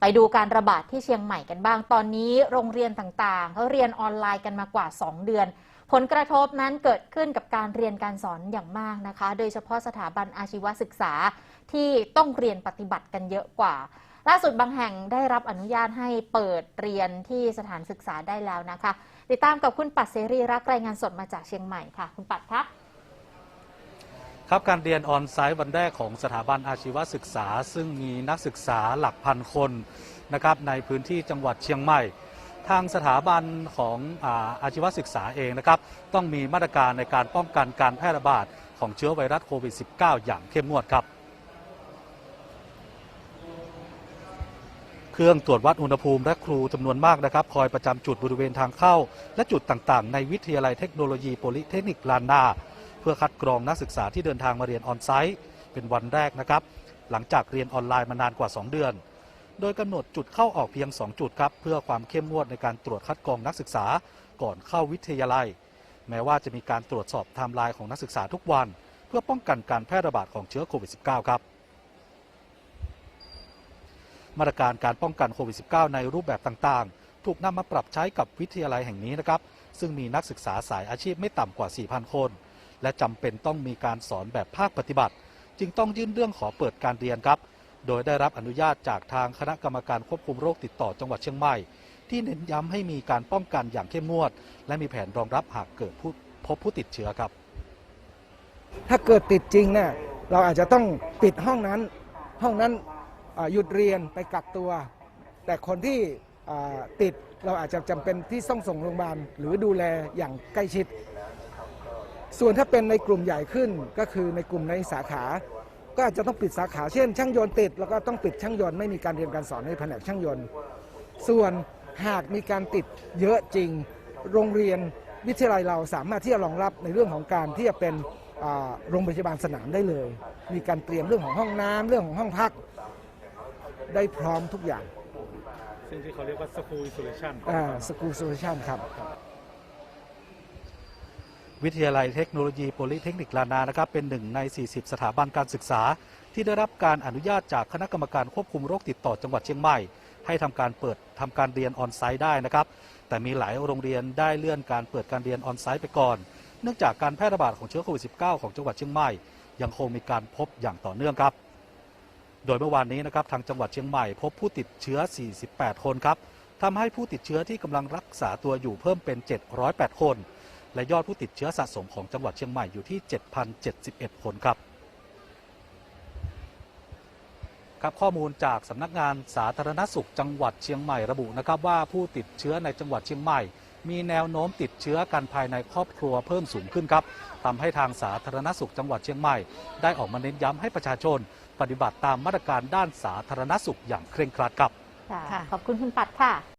ไปดูการระบาดที่เชียงใหม่กันบ้าง ตอนนี้โรงเรียนต่างๆเขาเรียนออนไลน์กันมากว่า 2 เดือน ผลกระทบนั้นเกิดขึ้นกับการเรียนการสอนอย่างมากนะคะ โดยเฉพาะสถาบันอาชีวศึกษาที่ต้องเรียนปฏิบัติกันเยอะกว่าล่าสุดบางแห่งได้รับอนุญาตให้เปิดเรียนที่สถานศึกษาได้แล้วนะคะ ติดตามกับคุณปัดเสรีรักรายงานสดมาจากเชียงใหม่ค่ะ คุณปัดคะ ครับการเรียนออนไซต์วันแรกของสถาบันอาชีวศึกษา ซึ่งมีนักศึกษาหลักพันคนนะครับในพื้นที่จังหวัดเชียงใหม่ ทางสถาบันของอาอาชีวศึกษาเองนะครับต้องมีมาตรการในการป้องกันการแพร่ระบาดของเชื้อไวรัสโควิด -19 อย่างเข้มงวดครับ เครื่องตรวจวัดอุณหภูมิและครูจำนวนมากนะครับ คอยประจำจุดบริเวณทางเข้า และจุดต่างๆ ในวิทยาลัยเทคโนโลยีโพลิเทคนิคลานนา พื่อคัดกรองนักศึกษาที่เดินทางมาเรียนออนไซต์เป็นวันแรกนะครับ หลังจากเรียนออนไลน์มานานกว่า 2 เดือน โดยกำหนดจุดเข้าออกเพียง 2 จุดครับ เพื่อความเข้มงวดในการตรวจคัดกรองนักศึกษาก่อนเข้าวิทยาลัย แม้ว่าจะมีการตรวจสอบไทม์ไลน์ของนักศึกษาทุกวัน เพื่อป้องกันการแพร่ระบาดของเชื้อโควิด -19 ครับมาตรการการป้องกันโควิด -19 ในรูปแบบต่างๆ ถูกนำมาปรับใช้กับวิทยาลัยแห่งนี้นะครับ ซึ่งมีนักศึกษาสายอาชีพไม่ต่ำกว่า 4,000 คน และจำเป็นต้องมีการสอนแบบภาคปฏิบัติ จึงต้องยื่นเรื่องขอเปิดการเรียนครับ โดยได้รับอนุญาตจากทางคณะกรรมการควบคุมโรคติดต่อจังหวัดเชียงใหม่ ที่เน้นย้ำให้มีการป้องกันอย่างเข้มงวด และมีแผนรองรับหากเกิดผู้พบผู้ติดเชื้อครับ ถ้าเกิดติดจริงเนี่ยเราอาจจะต้องปิดห้องนั้น ห้องนั้นหยุดเรียนไปกักตัว แต่คนที่ติดเราอาจจะจำเป็นที่ต้องส่งโรงพยาบาลหรือดูแลอย่างใกล้ชิด ส่วนถ้าเป็นในกลุ่มใหญ่ขึ้นก็คือในกลุ่มในสาขา ก็อาจจะต้องปิดสาขาเช่น ช่างยนต์ติด แล้วก็ต้องปิดช่างยนต์ไม่มีการเรียนการสอนในแผนกช่างยนต์ ส่วนหากมีการติดเยอะจริง โรงเรียนวิทยาลัยเราสามารถที่จะรองรับในเรื่องของการที่จะเป็นอ่าโรงพยาบาลสนามได้เลย มีการเตรียมเรื่องของห้องน้ำเรื่องของห้องพัก ได้พร้อมทุกอย่าง ซึ่งที่เขาเรียกว่า school isolation สกูลโซลูชันครับ วิทยาลัยเทคโนโลยีโพลิเทคนิคลานานะครับเป็นหนึ่งใน 40 สถาบันการศึกษา ที่ได้รับการอนุญาตจากคณะกรรมการควบคุมโรคติดต่อจังหวัดเชียงใหม่ ให้ทำการเปิดทำการเรียนออนไซต์ได้นะครับแต่มีหลายโรงเรียนได้เลื่อนการเปิดการเรียนออนไซต์ไปก่อน เนื่องจากการแพร่ระบาดของเชื้อโควิด -19 ของจังหวัดเชียงใหม่ ยังคงมีการพบอย่างต่อเนื่องครับ โดยเมื่อวานนี้นะครับทางจังหวัดเชียงใหม่พบผู้ติดเชื้อ 48 คนครับทำให้ผู้ติดเชื้อที่กำลังรักษาตัวอยู่เพิ่มเป็น 708 คน และยอดผู้ติดเชื้อสะสมของจังหวัดเชียงใหม่อยู่ที่ 7,071 คนครับครับข้อมูลจากสำนักงานสาธารณสุขจังหวัดเชียงใหม่ระบุนะครับว่าผู้ติดเชื้อในจังหวัดเชียงใหม่ มีแนวโน้มติดเชื้อกันภายในครอบครัวเพิ่มสูงขึ้นครับทำให้ทางสาธารณสุขจังหวัดเชียงใหม่ ได้ออกมาเน้นย้ำให้ประชาชน ปฏิบัติตามมาตรการด้านสาธารณสุขอย่างเคร่งครัดครับค่ะขอบคุณคุณปัดค่ะ